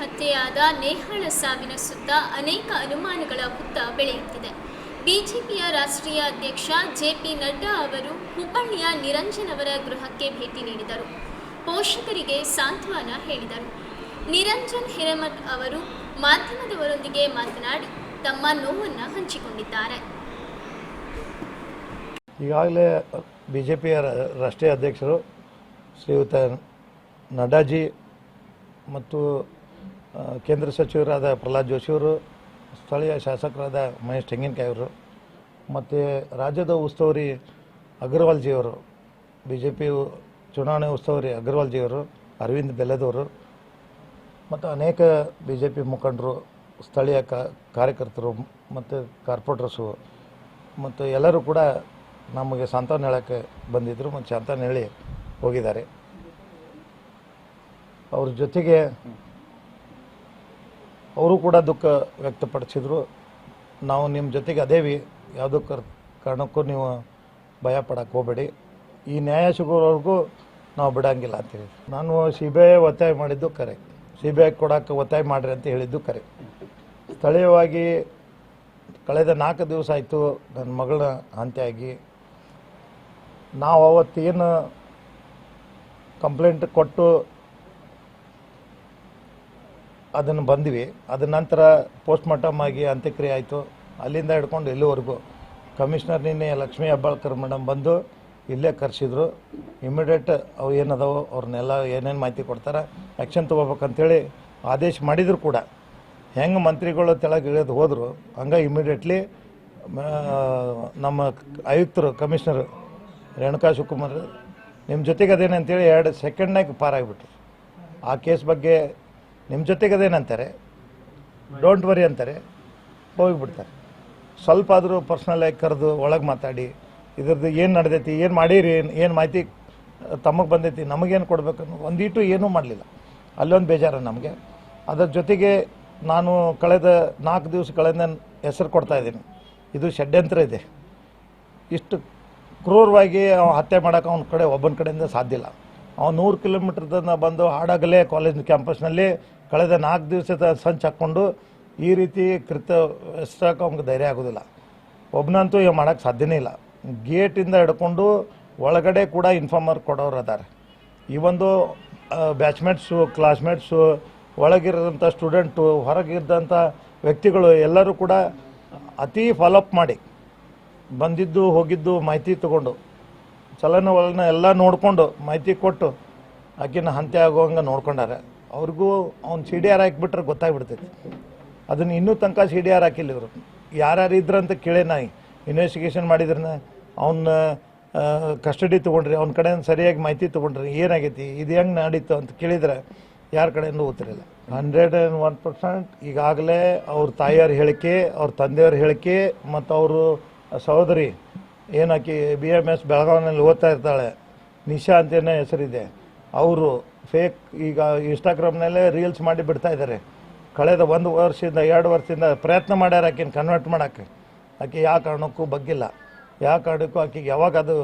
ಹತ್ಯೆಯಾದ ನೇಹಾಳ ಸಾವಿನ ಸುತ್ತ ಅನೇಕ ಅನುಮಾನಗಳ ಹುತ್ತ ಬೆಳೆಯುತ್ತಿದೆ. ಬಿಜೆಪಿಯ ರಾಷ್ಟ್ರೀಯ ಅಧ್ಯಕ್ಷ ಜೆ ಪಿ ನಡ್ಡಾ ಅವರು ಹುಬ್ಬಳ್ಳಿಯ ನಿರಂಜನ್ ಅವರ ಗೃಹಕ್ಕೆ ಭೇಟಿ ನೀಡಿದರು. ಪೋಷಕರಿಗೆ ಸಾಂತ್ವನ ಹೇಳಿದರು. ನಿರಂಜನ್ ಹಿರೇಮಠ್ ಅವರು ಮಾಧ್ಯಮದವರೊಂದಿಗೆ ಮಾತನಾಡಿ ತಮ್ಮ ನೋವನ್ನು ಹಂಚಿಕೊಂಡಿದ್ದಾರೆ. ಈಗಾಗಲೇ ಬಿ ಜೆ ಪಿಯ ರಾಷ್ಟ್ರೀಯ ಅಧ್ಯಕ್ಷರು ಶ್ರೀಯುತ ನಡ್ಡಾಜಿ ಮತ್ತು ಕೇಂದ್ರ ಸಚಿವರಾದ ಪ್ರಹ್ಲಾದ್ ಜೋಶಿಯವರು ಸ್ಥಳೀಯ ಶಾಸಕರಾದ ಮಹೇಶ್ ತೆಂಗಿನಕಾಯಿ ಅವರು, ಮತ್ತು ರಾಜ್ಯದ ಉಸ್ತುವಾರಿ ಅಗರ್ವಾಲ್ಜಿಯವರು ಬಿ ಜೆ ಪಿ ಚುನಾವಣೆ ಉಸ್ತುವಾರಿ ಅಗರ್ವಾಲ್ಜಿಯವರು ಅರವಿಂದ್ ಬೆಲ್ಲದವರು ಮತ್ತು ಅನೇಕ ಬಿ ಜೆ ಪಿ ಮುಖಂಡರು, ಸ್ಥಳೀಯ ಕಾರ್ಯಕರ್ತರು, ಮತ್ತು ಕಾರ್ಪೊರೇಟರ್ಸು ಮತ್ತು ಎಲ್ಲರೂ ಕೂಡ ನಮಗೆ ಸಾಂತ್ವನ ಹೇಳೋಕ್ಕೆ ಬಂದಿದ್ದರು ಮತ್ತು ಸಾಂತ್ವನ ಹೇಳಿ ಹೋಗಿದ್ದಾರೆ. ಅವ್ರ ಜೊತೆಗೆ ಅವರು ಕೂಡ ದುಃಖ ವ್ಯಕ್ತಪಡಿಸಿದರು. ನಾವು ನಿಮ್ಮ ಜೊತೆಗೆ ಅದೇವಿ ಯಾವುದೋ ಕರ್, ಕಾರಣಕ್ಕೂ ನೀವು ಭಯ ಪಡಕ್ಕೆ ಹೋಗಬೇಡಿ. ಈ ನ್ಯಾಯ ಸಿಗೋವರೆಗೂ ನಾವು ಬಿಡಂಗಿಲ್ಲ ಅಂತೇಳಿ ನಾನು ಸಿ ಬಿ ಐ ಒತ್ತಾಯ ಮಾಡಿದ್ದು ಕರೆ. ಸಿ ಬಿ ಐ ಕೊಡೋಕ್ಕೆ ಒತ್ತಾಯ ಮಾಡಿರಿ ಅಂತ ಹೇಳಿದ್ದು ಕರೆ. ಸ್ಥಳೀಯವಾಗಿ ಕಳೆದ ನಾಲ್ಕು ದಿವಸ ಆಯಿತು ನನ್ನ ಮಗಳ ಅಂತ್ಯಾಗಿ ನಾವು ಅವತ್ತೇನು ಕಂಪ್ಲೇಂಟ್ ಕೊಟ್ಟು ಅದನ್ನು ಬಂದ್ವಿ. ಅದ ನಂತರ ಪೋಸ್ಟ್ಮಾರ್ಟಮ್ ಆಗಿ ಅಂತ್ಯಕ್ರಿಯೆ ಆಯಿತು. ಅಲ್ಲಿಂದ ಹಿಡ್ಕೊಂಡು ಇಲ್ಲಿವರೆಗೂ ಕಮಿಷನರ್ ನಿನ್ನೆ ಲಕ್ಷ್ಮೀ ಹೆಬ್ಬಾಳ್ಕರ್ ಮೇಡಮ್ ಬಂದು ಇಲ್ಲೇ ಕರೆಸಿದ್ರು. ಇಮಿಡಿಯೇಟ್ ಅವು ಏನದಾವೋ ಅವ್ರನ್ನೆಲ್ಲ ಏನೇನು ಮಾಹಿತಿ ಕೊಡ್ತಾರೆ ಆ್ಯಕ್ಷನ್ ತೊಗೋಬೇಕಂತೇಳಿ ಆದೇಶ ಮಾಡಿದ್ರು ಕೂಡ. ಹೆಂಗೆ ಮಂತ್ರಿಗಳು ತೆಳಗೆ ಇಳಿದು ಹೋದರು, ಹಂಗೆ ಇಮಿಡಿಯೇಟ್ಲಿ ನಮ್ಮ ಆಯುಕ್ತರು, ಕಮಿಷನರ್ ರೇಣುಕಾ ಶಿವಕುಮಾರ್ ನಿಮ್ಮ ಜೊತೆಗೆ ಅದೇನಂತೇಳಿ ಎರಡು ಸೆಕೆಂಡ್ನಾಗ ಪಾರಾಗ್ಬಿಟ್ರು. ಆ ಕೇಸ್ ಬಗ್ಗೆ ನಿಮ್ಮ ಜೊತೆಗೆ ಅದೇನಂತಾರೆ ಡೋಂಟ್ ವರಿ ಅಂತಾರೆ. ಹೋಗಿಬಿಡ್ತಾರೆ. ಸ್ವಲ್ಪ ಆದರೂ ಪರ್ಸ್ನಲಾಗಿ ಕರೆದು ಒಳಗೆ ಮಾತಾಡಿ, ಇದ್ರದ್ದು ಏನು ನಡೆದೈತಿ, ಏನು ಮಾಡೀರಿ, ಏನು ಮಾಹಿತಿ ತಮಗೆ ಬಂದೈತಿ, ನಮಗೇನು ಕೊಡಬೇಕು ಒಂದೀಟು ಏನೂ ಮಾಡಲಿಲ್ಲ. ಅಲ್ಲೊಂದು ಬೇಜಾರು ನಮಗೆ. ಅದರ ಜೊತೆಗೆ ನಾನು ಕಳೆದ ನಾಲ್ಕು ದಿವಸ ಕಳೆದ ಹೆಸರು ಕೊಡ್ತಾ ಇದ್ದೀನಿ. ಇದು ಷಡ್ಯಂತ್ರ ಇದೆ. ಇಷ್ಟು ಕ್ರೂರವಾಗಿ ಅವ್ನು ಹತ್ಯೆ ಮಾಡೋಕೆ ಅವನ ಕಡೆ, ಒಬ್ಬನ ಕಡೆಯಿಂದ ಸಾಧ್ಯ ಇಲ್ಲ. ಅವ್ನು ನೂರು ಕಿಲೋಮೀಟ್ರದನ್ನು ಬಂದು ಹಾಡಾಗಲೇ ಕಾಲೇಜ್ ಕ್ಯಾಂಪಸ್ನಲ್ಲಿ ಕಳೆದ ನಾಲ್ಕು ದಿವಸದ ಸಂಚು ಹಾಕ್ಕೊಂಡು ಈ ರೀತಿ ಕೃತ್ಯ ಎಷ್ಟಕ್ಕೆ ಅವ್ನಿಗೆ ಧೈರ್ಯ ಆಗೋದಿಲ್ಲ. ಒಬ್ಬನಂತೂ ಇವ್ ಮಾಡೋಕ್ಕೆ ಸಾಧ್ಯನೇ ಇಲ್ಲ. ಗೇಟಿಂದ ಹಿಡ್ಕೊಂಡು ಒಳಗಡೆ ಕೂಡ ಇನ್ಫಾರ್ಮರ್ ಕೊಡೋರು ಅದಾರೆ. ಈ ಒಂದು ಬ್ಯಾಚ್ಮೇಟ್ಸು, ಕ್ಲಾಸ್ಮೇಟ್ಸು ಒಳಗಿರೋಂಥ ಸ್ಟೂಡೆಂಟು, ಹೊರಗಿದ್ದಂಥ ವ್ಯಕ್ತಿಗಳು ಎಲ್ಲರೂ ಕೂಡ ಅತಿ ಫಾಲೋಅಪ್ ಮಾಡಿ ಬಂದಿದ್ದು, ಹೋಗಿದ್ದು ಮಾಹಿತಿ ತಗೊಂಡು, ಚಲನವಲನ ಎಲ್ಲ ನೋಡಿಕೊಂಡು ಮಾಹಿತಿ ಕೊಟ್ಟು ಆಕಿನ ಹಂತೆ ಆಗುವಂಗೆ ನೋಡ್ಕೊಂಡಾರೆ. ಅವ್ರಿಗೂ ಅವ್ನು ಸಿ ಡಿ ಆರ್ ಹಾಕ್ಬಿಟ್ರೆ ಗೊತ್ತಾಗ್ಬಿಡ್ತೈತಿ. ಅದನ್ನು ಇನ್ನೂ ತನಕ ಸಿ ಡಿ ಆರ್ ಹಾಕಿಲ್ಲ ಇವರು. ಯಾರ್ಯಾರು ಇದ್ರಂತ ಕೇಳೇ ನಾಯಿ. ಇನ್ವೆಸ್ಟಿಗೇಷನ್ ಮಾಡಿದ್ರನ ಅವನ್ನ ಕಸ್ಟಡಿ ತೊಗೊಂಡ್ರಿ, ಅವ್ನ ಕಡೆ ಸರಿಯಾಗಿ ಮಾಹಿತಿ ತೊಗೊಂಡ್ರಿ, ಏನಾಗೈತಿ, ಇದು ಹೆಂಗೆ ನಡೀತು ಅಂತ ಕೇಳಿದ್ರೆ ಯಾರ ಕಡೆಯಿಂದ ಓದ್ತಿರಲಿಲ್ಲ ಹಂಡ್ರೆಡ್ ಆ್ಯಂಡ್ ಒನ್ ಪರ್ಸೆಂಟ್ ಈಗಾಗಲೇ ಅವ್ರ ತಾಯಿಯವ್ರ ಹೇಳಿಕೆ, ಅವ್ರ ತಂದೆಯವ್ರ ಹೇಳಿಕೆ, ಮತ್ತು ಅವರು ಸಹೋದರಿ ಏನಾಕಿ ಬಿ ಎಂ ಎಸ್ ಬೆಳಗಾವಿನಲ್ಲಿ ಓದ್ತಾ ಇರ್ತಾಳೆ, ನಿಶಾ ಅಂತೇನೋ ಹೆಸರಿದೆ. ಅವರು ಫೇಕ್ ಈಗ ಇನ್ಸ್ಟಾಗ್ರಾಮ್ನಲ್ಲೇ ರೀಲ್ಸ್ ಮಾಡಿ ಬಿಡ್ತಾ ಇದ್ದಾರೆ. ಕಳೆದ ಒಂದು ವರ್ಷದಿಂದ, ಎರಡು ವರ್ಷದಿಂದ ಪ್ರಯತ್ನ ಮಾಡ್ಯಾರ ಆಕಿನ ಕನ್ವರ್ಟ್ ಮಾಡೋಕ್ಕೆ. ಆಕೆ ಯಾವ ಕಾರಣಕ್ಕೂ ಬಗ್ಗಿಲ್ಲ. ಯಾವ ಕಾರಣಕ್ಕೂ ಆಕೆಗೆ ಯಾವಾಗ ಅದು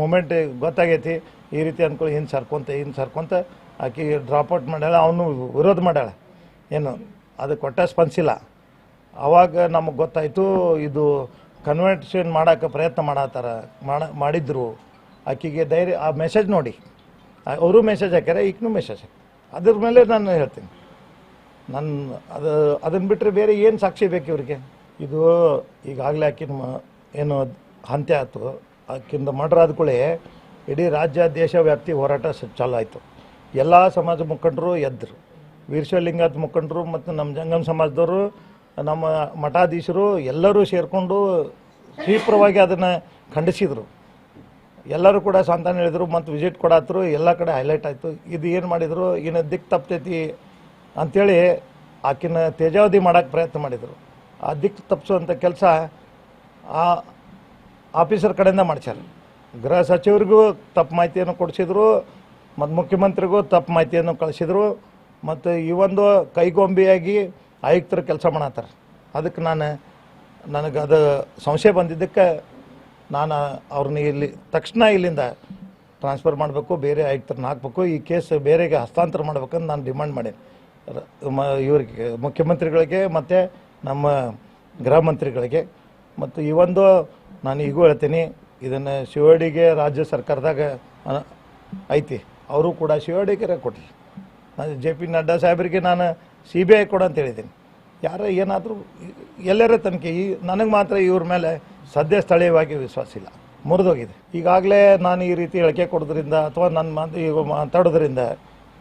ಮೂಮೆಂಟ್ ಗೊತ್ತಾಗೈತಿ, ಈ ರೀತಿ ಅಂದ್ಕೊಳ್ಳಿ ಹಿಂದೆ ಸರ್ಕೊಂತ ಹಿಂದೆ ಸರ್ಕೊಂತ ಆಕೆ ಡ್ರಾಪ್ಔಟ್ ಮಾಡ್ಯಾಳ, ಅವನು ವಿರೋಧ ಮಾಡ್ಯಾಳ. ಏನು, ಅದು ಕೊಟ್ಟ ಸ್ಪಂದಿಸಿಲ್ಲ. ಆವಾಗ ನಮಗೆ ಗೊತ್ತಾಯಿತು, ಇದು ಕನ್ವರ್ಟೇಷನ್ ಮಾಡೋಕ್ಕೆ ಪ್ರಯತ್ನ ಮಾಡತ್ತಾರ, ಮಾಡ, ಮಾಡಿದ್ರು. ಆಕೆಗೆ ಧೈರ್ಯ, ಆ ಮೆಸೇಜ್ ನೋಡಿ. ಅವರು ಮೆಸೇಜ್ ಹಾಕ್ಯಾರ ಈಗನೂ ಮೆಸೇಜ್ ಹಾಕಿ ಅದ್ರ ಮೇಲೆ ನಾನು ಹೇಳ್ತೀನಿ. ನನ್ನ ಅದು ಅದನ್ನು ಬಿಟ್ಟರೆ ಬೇರೆ ಏನು ಸಾಕ್ಷಿ ಬೇಕು ಇವ್ರಿಗೆ? ಇದು ಈಗಾಗಲೇ ಆಕಿನ ಏನು ಹಂತೆ ಆಯ್ತು ಆಕಿಂದ ಮರ್ಡರ್ ಆದ ಕೂಡಲೇ ಇಡೀ ರಾಜ್ಯ, ದೇಶ ವ್ಯಾಪ್ತಿ ಹೋರಾಟ ಚಾಲು ಆಯಿತು. ಎಲ್ಲ ಸಮಾಜ ಮುಖಂಡರು ಎದ್ದರು ವೀರಶೈವಲಿಂಗಾಯತ ಮುಖಂಡರು ಮತ್ತು ನಮ್ಮ ಜಂಗಮ್ ಸಮಾಜದವರು, ನಮ್ಮ ಮಠಾಧೀಶರು ಎಲ್ಲರೂ ಸೇರಿಕೊಂಡು ತೀವ್ರವಾಗಿ ಅದನ್ನು ಖಂಡಿಸಿದರು. ಎಲ್ಲರೂ ಕೂಡ ಸಂತಾನ ಹೇಳಿದರು ಮತ್ತು ವಿಸಿಟ್ ಕೊಡಾತ್ರು, ಎಲ್ಲ ಕಡೆ ಹೈಲೈಟ್ ಆಯಿತು. ಇದು ಏನು ಮಾಡಿದರು ಏನು ದಿಕ್ಕು ತಪ್ತೈತಿ ಅಂಥೇಳಿ ಆಕಿನ ತೇಜಾವಧಿ ಮಾಡೋಕ್ಕೆ ಪ್ರಯತ್ನ ಮಾಡಿದರು. ಆ ದಿಕ್ಕು ತಪ್ಪಿಸುವಂಥ ಕೆಲಸ ಆ ಆಫೀಸರ್ ಕಡೆಯಿಂದ ಮಾಡ್ಸ್ಯಾರ. ಗೃಹ ಸಚಿವರಿಗೂ ತಪ್ಪು ಮಾಹಿತಿಯನ್ನು ಕೊಡಿಸಿದ್ರು ಮತ್ತು ಮುಖ್ಯಮಂತ್ರಿಗೂ ತಪ್ಪು ಮಾಹಿತಿಯನ್ನು ಕಳಿಸಿದರು ಮತ್ತು ಈ ಒಂದು ಕೈಗೊಂಬೆಯಾಗಿ ಆಯುಕ್ತರು ಕೆಲಸ ಮಾಡತ್ತಾರೆ. ಅದಕ್ಕೆ ನಾನು, ನನಗೆ ಅದು ಸಂಶಯ ಬಂದಿದ್ದಕ್ಕೆ ನಾನು ಅವ್ರನ್ನ ಇಲ್ಲಿ ತಕ್ಷಣ ಇಲ್ಲಿಂದ ಟ್ರಾನ್ಸ್ಫರ್ ಮಾಡಬೇಕು, ಬೇರೆ ಆಯುಕ್ತರನ್ನ ಹಾಕಬೇಕು, ಈ ಕೇಸ್ ಬೇರೆಗೆ ಹಸ್ತಾಂತರ ಮಾಡ್ಬೇಕಂತ ನಾನು ಡಿಮಾಂಡ್ ಮಾಡೀನಿ. ಇವ್ರಿಗೆ, ಮುಖ್ಯಮಂತ್ರಿಗಳಿಗೆ ಮತ್ತು ನಮ್ಮ ಗೃಹ ಮಂತ್ರಿಗಳಿಗೆ. ಮತ್ತು ಈ ಒಂದು ನಾನು ಈಗೂ ಹೇಳ್ತೀನಿ, ಇದನ್ನು ಶಿವಡಿಗೆ ರಾಜ್ಯ ಸರ್ಕಾರದಾಗ ಐತಿ. ಅವರು ಕೂಡ ಶಿವಡಿಗೆ ಕೊಡಿರಿ ನಾನು ಜೆ ಪಿ ನಡ್ಡಾ ಸಾಹೇಬರಿಗೆ ನಾನು ಸಿ ಬಿ ಐ ಕೊಡು ಅಂತ ಹೇಳಿದ್ದೀನಿ. ಯಾರ ಏನಾದರೂ, ಎಲ್ಲರ ತನಿಖೆ ಈ, ನನಗೆ ಮಾತ್ರ ಇವ್ರ ಮೇಲೆ ಸದ್ಯ ಸ್ಥಳೀಯವಾಗಿ ವಿಶ್ವಾಸ ಇಲ್ಲ ಮುರಿದೋಗಿದೆ. ಈಗಾಗಲೇ ನಾನು ಈ ರೀತಿ ಹೇಳಿಕೆ ಕೊಡೋದ್ರಿಂದ ಅಥವಾ ನನ್ನ ಮಾತು ಈಗ ಮಾತಾಡೋದ್ರಿಂದ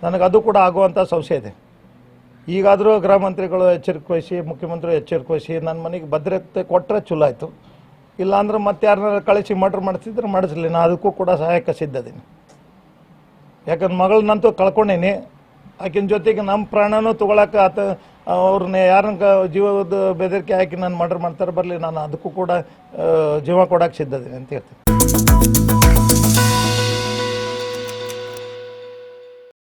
ನನಗೆ ಅದು ಕೂಡ ಆಗುವಂಥ ಸಂಶಯ ಇದೆ. ಈಗಾದರೂ ಗೃಹ ಮಂತ್ರಿಗಳು ಎಚ್ಚರಿಕೆ ವಹಿಸಿ ಮುಖ್ಯಮಂತ್ರಿ ಎಚ್ಚರಿಕೆ ವಹಿಸಿ ನನ್ನ ಮನೆಗೆ ಭದ್ರತೆ ಕೊಟ್ಟರೆ ಚಲೋ ಆಯಿತು. ಇಲ್ಲಾಂದ್ರೆ ಮತ್ತೆ ಯಾರನ್ನಾರು ಕಳಿಸಿ ಮರ್ಡ್ರ್ ಮಾಡಿಸಿದ್ರೆ ಮಾಡಿಸಲಿ. ನಾನು ಅದಕ್ಕೂ ಕೂಡ ಸಹಾಯಕ ಸಿದ್ಧದೀನಿ. ಯಾಕಂದ್ರೆ ಮಗಳನ್ನಂತೂ ಕಳ್ಕೊಂಡೇನಿ. ಆಕಿನ ಜೊತೆಗೆ ನಮ್ಮ ಪ್ರಾಣನೂ ತೊಗೊಳಕ್ಕೆ ಆತ ಅವ್ರನ್ನ ಯಾರನ್ನ ಜೀವದ ಬೆದರಿಕೆ ಹಾಕಿ ನಾನು ಮರ್ಡರ್ ಮಾಡ್ತಾರೆ, ಬರಲಿ, ನಾನು ಅದಕ್ಕೂ ಕೂಡ ಜೀವ ಕೊಡಕ್ಕೆ ಸಿದ್ಧ ಅಂತ ಹೇಳ್ತೀನಿ.